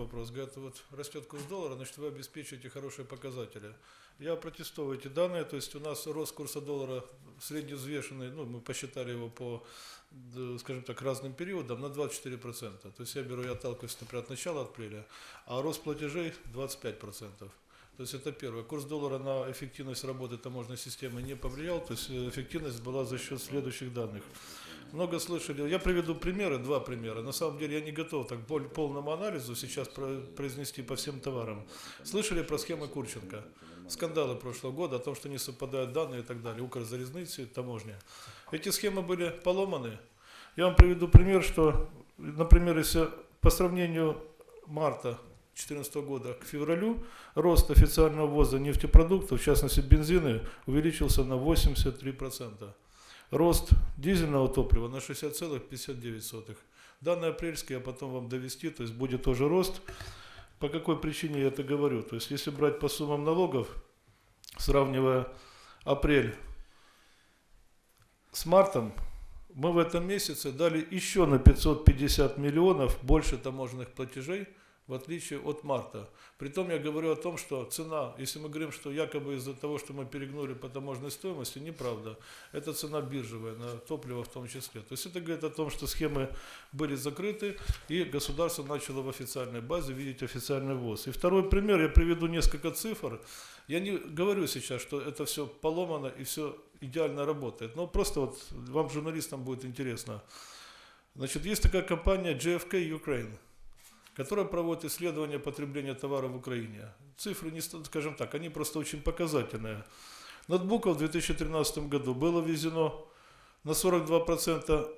вопрос. Говорят, вот растет курс доллара, значит вы обеспечиваете хорошие показатели. Я протестую эти данные, то есть у нас рост курса доллара средневзвешенный, ну мы посчитали его по, скажем так, разным периодам на 24%. То есть я беру, я отталкиваюсь, например, от начала апреля, а рост платежей 25%. То есть это первое. Курс доллара на эффективность работы таможенной системы не повлиял, то есть э, эффективность была за счет следующих данных. Много слышали. Я приведу примеры, два примера. На самом деле я не готов так пол- полному анализу сейчас про- произнести по всем товарам. Слышали про схемы Курченко? Скандалы прошлого года о том, что не совпадают данные и так далее. Укрзалезницы, таможня. Эти схемы были поломаны. Я вам приведу пример, что, например, если по сравнению марта 2014 года к февралю рост официального ввоза нефтепродуктов, в частности бензины, увеличился на 83%. Рост дизельного топлива на 60,59. Данные апрельские я потом вам довести, то есть будет тоже рост. По какой причине я это говорю? То есть если брать по суммам налогов, сравнивая апрель с мартом, мы в этом месяце дали еще на 550 миллионов больше таможенных платежей, в отличие от марта. Притом я говорю о том, что цена, если мы говорим, что якобы из-за того, что мы перегнули по таможенной стоимости, неправда. Это цена биржевая, на топливо в том числе. То есть это говорит о том, что схемы были закрыты, и государство начало в официальной базе видеть официальный ввоз. И второй пример, я приведу несколько цифр. Я не говорю сейчас, что это все поломано и все идеально работает, но просто вот вам, журналистам, будет интересно. Значит, есть такая компания JFK Ukraine, которая проводит исследование потребления товара в Украине. Цифры, не, скажем так, они просто очень показательные. Ноутбуков в 2013 году было ввезено на 42%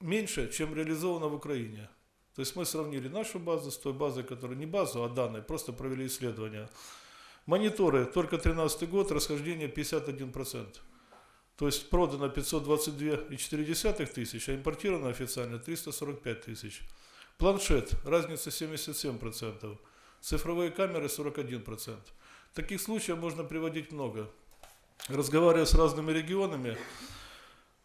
меньше, чем реализовано в Украине. То есть мы сравнили нашу базу с той базой, которая не базу, а данные, просто провели исследование. Мониторы, только 13 год, расхождение 51%. То есть продано 522,4 тысяч, а импортировано официально 345 тысяч. Планшет, разница 77%. Цифровые камеры 41%. Таких случаев можно приводить много. Разговаривая с разными регионами,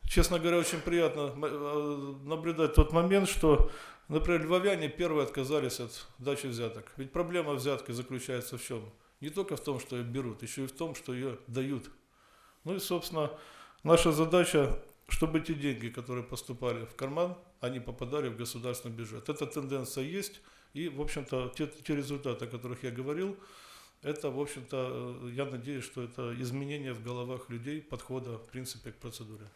честно говоря, очень приятно э, наблюдать тот момент, что, например, львовяне первые отказались от дачи взяток. Ведь проблема взятки заключается в чем? Не только в том, что ее берут, еще и в том, что ее дают. Ну и, собственно, наша задача, чтобы те деньги, которые поступали в карман, они попадали в государственный бюджет. Эта тенденция есть, и, в общем-то, те, те результаты, о которых я говорил, это, в общем-то, э, я надеюсь, что это изменение в головах людей подхода, в принципе, к процедуре.